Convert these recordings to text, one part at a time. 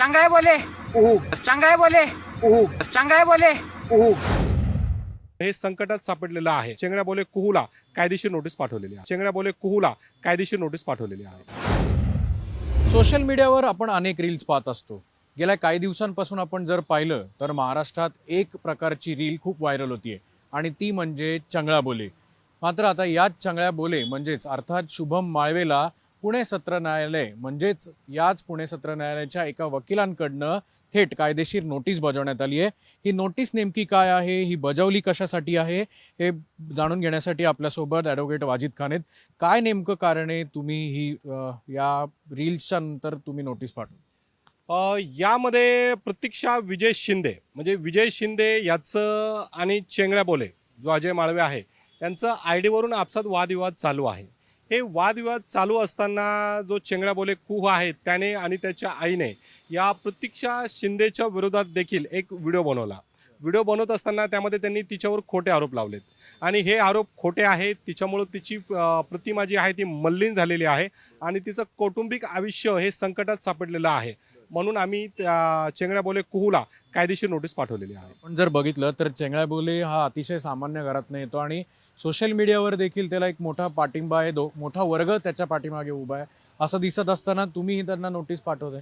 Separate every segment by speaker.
Speaker 1: चंगा है बोले।
Speaker 2: उहू।
Speaker 1: चंगा है बोले।
Speaker 2: उहू।
Speaker 1: चंगा है बोले।
Speaker 2: उहू।
Speaker 3: हे संकटात सापडलेलं आहे. चेंगड्या बोले कुहूला कायदेशीर नोटीस पाठवलेली आहे. चेंगड्या बोले कुहूला कायदेशीर नोटीस पाठवलेली आहे.
Speaker 4: सोशल मीडियावर आपण अनेक रील्स पाहत असतो. गेल्या काही दिवसांपासून आपण जर पाहिलं तर महाराष्ट्रात एक प्रकारची रील खूप व्हायरल होतीये. आणि ती म्हणजे चंगळा बोले. मात्र आता याच चंगळ्या बोले म्हणजेच अर्थात शुभम माळवेला पुणे सत्र न्यायालय म्हणजेच याच पुणे सत्र न्यायालयाच्या एका वकिलांकडनं थेट कायदेशीर नोटीस बजावण्यात आली आहे. ही नोटीस नेमकी काय आहे? ही बजावली कशासाठी आहे? हे जाणून घेण्यासाठी आपल्यासोबत ॲडव्होकेट वाजिद खान आहेत. काय नेमकं कारण आहे? तुम्ही ही अ, या रील्सच्या नंतर तुम्ही नोटीस पाठवली.
Speaker 3: अ, यामध्ये प्रतीक्षा विजय शिंदे म्हणजे विजय शिंदे याचं आणि चेंगड्या बोले जो अजय माळवे आहे यांचं आय डीवरून आपसात वादविवाद चालू आहे. हे वादविवाद चालू असताना जो चेंगड्या बोले कुह आहे त्याने आणि त्याच्या आईने या प्रतीक्षा शिंदेच्या विरोधात देखील एक व्हिडिओ बनवला. व्हिडिओ बनवत असताना त्यामध्ये त्यांनी तिच्यावर खोटे आरोप लावलेत. आणि हे आरोप खोटे आहेत तिच्यामुळं तिची प्रतिमा जी आहे ती मल्लीन झालेली आहे आणि तिचं कौटुंबिक आयुष्य हे संकटात सापडलेलं आहे. म्हणून आम्ही त्या चेंगड्या बोले कुहूला कायदेशीर नोटीस पाठवलेली आहे.
Speaker 4: पण जर बघितलं तर चेंगळ्या बोले हा अतिशय सामान्य घरातनं येतो आणि सोशल मीडियावर देखील त्याला एक मोठा पाठिंबा आहे दो मोठा वर्ग त्याच्या पाठीमागे उभा आहे. असं दिसत असताना तुम्हीही त्यांना नोटीस पाठवताय?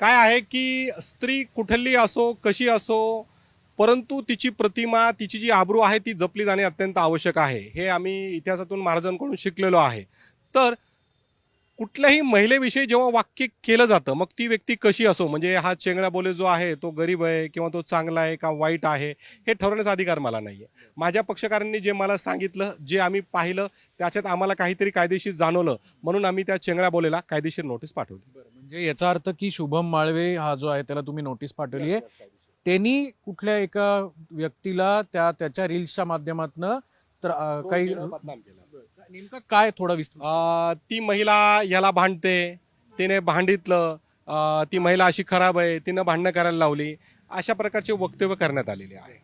Speaker 3: काय आहे की स्त्री कुठली असो कशी असो परंतु तिची प्रतिमा तिची जी आबरू आहे ती जपली जाणे अत्यंत आवश्यक आहे. हे आम्ही इतिहासातून महाराजांकडून शिकलेलो आहे. तर कुठल्याही महिलेविषयी जेव्हा वाक्य केलं जातं मग ती व्यक्ती कशी असो म्हणजे हा चेंगडा बोले जो आहे तो गरीब आहे किंवा तो चांगला आहे का वाईट आहे हे ठरवण्याचा अधिकार मला नाही आहे माझ्या पक्षकारांनी जे मला सांगितलं जे आम्ही पाहिलं त्याच्यात आम्हाला काहीतरी कायदेशीर जाणवलं म्हणून आम्ही त्या चेंगड्या बोलेला कायदेशीर नोटीस पाठवली.
Speaker 4: म्हणजे याचा अर्थ की शुभम माळवे हा जो आहे त्याला तुम्ही नोटीस पाठवली आहे. त्यांनी कुठल्या एका व्यक्तीला त्या त्याच्या रील्सच्या माध्यमातून तर अ, काही
Speaker 3: बदनाम केला.
Speaker 4: नेमकं काय थोडा विस्तृत
Speaker 3: अ, ती महिला याला भांडते. तिने भांडितलं. अ, ती महिला अशी खराब आहे. तिनं भांडणं करायला लावली. अशा प्रकारचे वक्तव्य करण्यात आलेले आहे.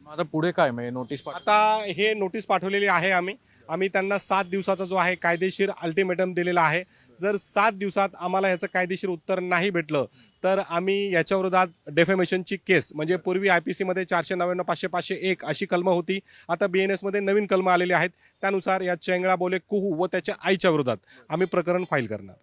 Speaker 4: मग आता पुढे काय? म्हणजे नोटीस
Speaker 3: आता हे नोटीस पाठवलेली आहे आम्ही. आम्ही त्यांना सात दिवसाचा जो आहे कायदेशीर अल्टिमेटम दिलेला आहे. जर सात दिवसात आम्हाला याचं कायदेशीर उत्तर नाही भेटलं तर आम्ही याच्या विरोधात डेफेमेशनची केस म्हणजे पूर्वी आय पी सीमध्ये चारशे नव्याण्णव पाचशे पाचशे एक अशी कलम होती. आता बी एन एसमध्ये नवीन कलम आलेली आहेत. त्यानुसार या चेंगळा बोले कुहू व त्याच्या आईच्या विरोधात आम्ही प्रकरण फाईल करणार.